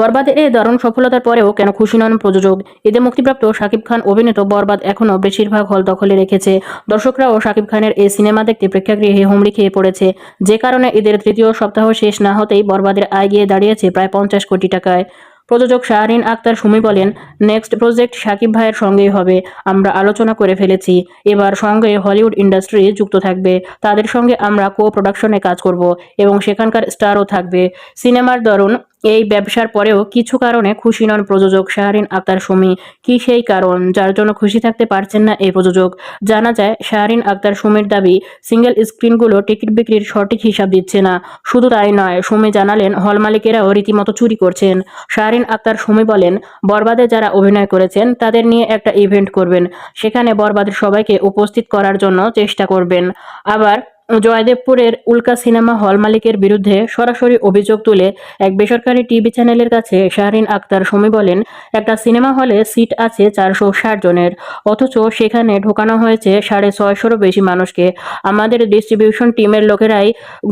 বরবাদের এই দারুণ সফলতার পরেও কেন খুশি নন প্রযোজক? ঈদে মুক্তিপ্রাপ্ত শাকিব খান অভিনীত বরবাদ এখনও বেশিরভাগ হল দখলে রেখেছে। দর্শকরাও শাকিব খানের এই সিনেমা দেখতে প্রেক্ষাগৃহে হুমড়ি খেয়ে পড়েছে। যে কারণে ঈদের তৃতীয় সপ্তাহ শেষ না হতেই বরবাদের আয় গিয়ে দাঁড়িয়েছে প্রায় পঞ্চাশ কোটি টাকায়। প্রযোজক শাহরিন আক্তার সুমি বলেন, নেক্সট প্রজেক্ট শাকিব ভাইয়ের সঙ্গেই হবে। আমরা আলোচনা করে ফেলেছি। এবার সঙ্গে হলিউড ইন্ডাস্ট্রি যুক্ত থাকবে। তাদের সঙ্গে আমরা কো প্রোডাকশনে কাজ করব এবং সেখানকার স্টারও থাকবে। সিনেমার দরুন এই ব্যবসার পরেও কিছু কারণে খুশি নন প্রযোজক শাহরিন আক্তার সুমি। কি সেই কারণ? যার জন্য খুশি থাকতে পারছেন না এই প্রযোজক। জানা যায়, শাহরিন আক্তার সুমির দাবি, সিঙ্গেল স্ক্রিনগুলো টিকিট বিক্রির সঠিক হিসাব দিচ্ছে না। শুধু তাই নয়, সুমি জানালেন, হল মালিকেরাও রীতিমতো চুরি করছেন। শাহরিন আক্তার সুমি বলেন, বরবাদে যারা অভিনয় করেছেন, তাদের নিয়ে একটা ইভেন্ট করবেন। সেখানে বরবাদের সবাইকে উপস্থিত করার জন্য চেষ্টা করবেন। আবার জয়দেবপুরের উল্কা সিনেমা হল মালিকের বিরুদ্ধে সরাসরি অভিযোগ তুলে এক বেসরকারি টিভি চ্যানেলের কাছে শাহরিন আক্তার সুমি বলেন, একটা সিনেমা হলে সিট আছে চারশো ষাট জনের, অথচ সেখানে ঢোকানো হয়েছে সাড়ে ছয়শোরও বেশি মানুষকে। আমাদের ডিস্ট্রিবিউশন টিমের লোকেরাই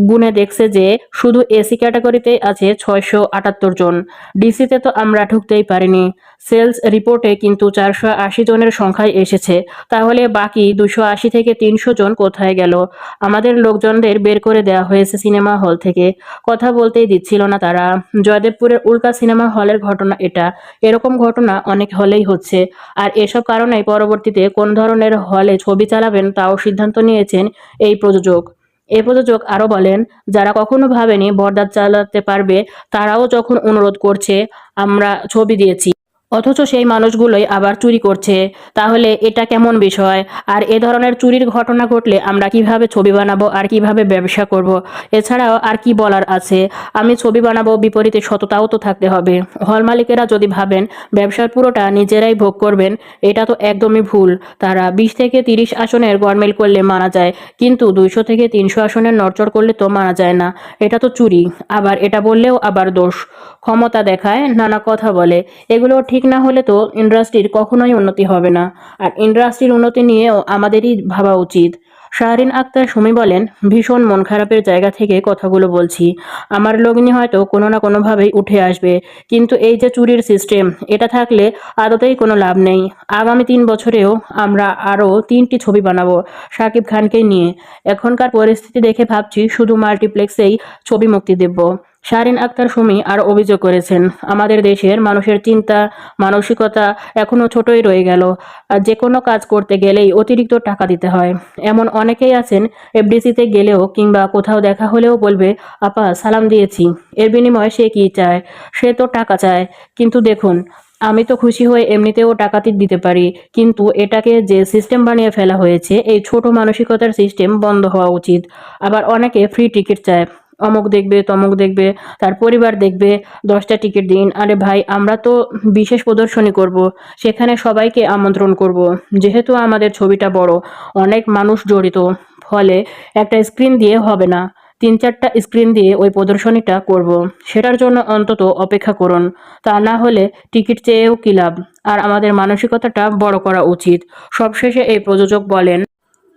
গুনে দেখছে যে শুধু এসি ক্যাটাগরিতেই আছে ছয়শো আটাত্তর জন। ডিসিতে তো আমরা ঢুকতেই পারিনি। সেলস রিপোর্টে কিন্তু চারশো আশি জনের সংখ্যায় এসেছে। তাহলে বাকি দুশো আশি থেকে তিনশো জন কোথায় গেল? আমাদের লোকজনদের বের করে দেওয়া হয়েছে সিনেমা হল থেকে। কথা বলতেই দিচ্ছিল না তারা। জয়দেবপুরের উল্কা সিনেমা হলের ঘটনা এটা। এরকম ঘটনা অনেক হলেই হচ্ছে। আর এসব কারণেই পরবর্তীতে কোন ধরনের হলে ছবি চালাবেন তাও সিদ্ধান্ত নিয়েছেন এই প্রযোজক। এই প্রযোজক আরও বলেন, যারা কখনো ভাবেনি বরদাত চালাতে পারবে, তারাও যখন অনুরোধ করছে, আমরা ছবি দিয়েছি। অথচ সেই মানুষগুলোই আবার চুরি করছে। তাহলে এটা কেমন বিষয়? আর এ ধরনের চুরির ঘটনা ঘটলে আমরা কীভাবে ছবি বানাবো আর কীভাবে ব্যবসা করব। এছাড়াও আর কি বলার আছে? আমি ছবি বানাবো বিপরীতে সততাও তো থাকতে হবে। হল মালিকেরা যদি ভাবেন ব্যবসার পুরোটা নিজেরাই ভোগ করবেন, এটা তো একদমই ভুল। তারা বিশ থেকে তিরিশ আসনের গরমেল করলে মানা যায়, কিন্তু দুইশো থেকে তিনশো আসনের নড়চড় করলে তো মানা যায় না। এটা তো চুরি। আবার এটা বললেও আবার দোষ। ক্ষমতা দেখায়, নানা কথা বলে। এগুলো ঠিক না হলে তো ইন্ডাস্ট্রির কখনোই উন্নতি হবে না। আর ইন্ডাস্ট্রির উন্নতি নিয়েও আমাদেরই ভাবা উচিত। শাহরিন আক্তার সুমি বলেন, ভীষণ মন খারাপের জায়গা থেকে কথাগুলো বলছি। আমার লগ্নি হয়তো কোনো না কোনোভাবেই উঠে আসবে। কিন্তু এই যে চুরির সিস্টেম এটা থাকলে আদতেই কোনো লাভ নেই। আগামী তিন বছরেও আমরা আরও তিনটি ছবি বানাবো শাকিব খানকে নিয়ে। এখনকার পরিস্থিতি দেখে ভাবছি শুধু মাল্টিপ্লেক্সেই ছবি মুক্তি দেব। শারিন আক্তার সুমি আর অভিযোগ করেছেন, আমাদের দেশের মানুষের চিন্তা, মানসিকতা এখনও ছোটই রয়ে গেল। আর যে কোনো কাজ করতে গেলেই অতিরিক্ত টাকা দিতে হয়। এমন অনেকেই আছেন, এফডিসিতে গেলেও কিংবা কোথাও দেখা হলেও বলবে, আপা, সালাম দিয়েছি। এর বিনিময়ে সে কি চায়? সে তো টাকা চায়। কিন্তু দেখুন, আমি তো খুশি হয়ে এমনিতেও টাকাতে দিতে পারি। কিন্তু এটাকে যে সিস্টেম বানিয়ে ফেলা হয়েছে, এই ছোট মানসিকতার সিস্টেম বন্ধ হওয়া উচিত। আবার অনেকে ফ্রি টিকিট চায়। অমুক দেখবে, তমুক দেখবে, তার পরিবার দেখবে, দশটা টিকিট দিন। আরে ভাই, আমরা তো বিশেষ প্রদর্শনী করব, সেখানে সবাইকে আমন্ত্রণ করব। যেহেতু আমাদের ছবিটা বড়, অনেক মানুষ জড়িত, ফলে একটা স্ক্রিন দিয়ে হবে না। তিন চারটা স্ক্রিন দিয়ে ওই প্রদর্শনীটা করব। সেটার জন্য অন্তত অপেক্ষা করুন। তা না হলে টিকিট চেয়েও কি লাভ? আর আমাদের মানসিকতাটা বড় করা উচিত। সবশেষে এই প্রযোজক বলেন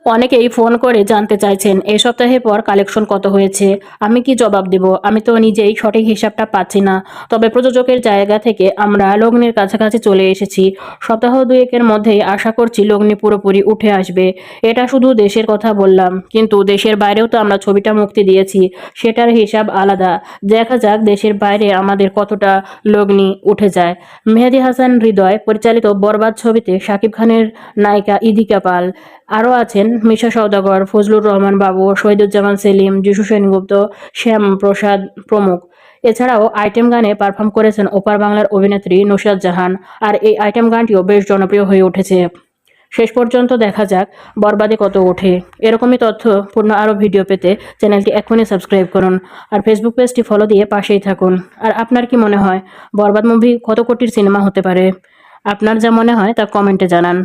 অনেকেই ফোন করে জানতে চাইছেন এই সপ্তাহের পর কালেকশন কত হয়েছে? আমি কি জবাব দেব? আমি তো নিজেই সঠিক হিসাবটা পাচ্ছি না। তবে প্রযোজকের জায়গা থেকে আমরা লগ্নির কাছাকাছি চলে এসেছি। সপ্তাহ দুয়েকের মধ্যেই আশা করছি লগ্নি পুরোপুরি উঠে আসবে। এটা শুধু দেশের কথা বললাম, কিন্তু দেশের বাইরেও তো আমরা ছবিটা মুক্তি দিয়েছি। সেটার হিসাব আলাদা। দেখা যাক দেশের বাইরে আমাদের কতটা লগ্নি উঠে যায়। মেহেদি হাসান হৃদয় পরিচালিত বরবাদ ছবিতে শাকিব খানের নায়িকা ইদিকা পাল আরও আছেন মিশা সওদাগর, ফজলুর রহমান বাবু, শহীদুজ্জামান সেলিম, যিশু সেনগুপ্ত, শ্যাম প্রসাদ প্রমুখ। এছাড়াও আইটেম গানে পারফর্ম করেছেন ওপার বাংলার অভিনেত্রী নুসরাত জাহান, আর এই আইটেম গানটিও বেশ জনপ্রিয় হয়ে উঠেছে। শেষ পর্যন্ত দেখা যাক বরবাদে কত ওঠে। এরকমই তথ্য পূর্ণ আরও ভিডিও পেতে চ্যানেলটি এখনই সাবস্ক্রাইব করুন, আর ফেসবুক পেজটি ফলো দিয়ে পাশেই থাকুন। আর আপনার কি মনে হয়, বরবাদ মুভি কত কোটির সিনেমা হতে পারে? আপনার যা মনে হয় তা কমেন্টে জানান।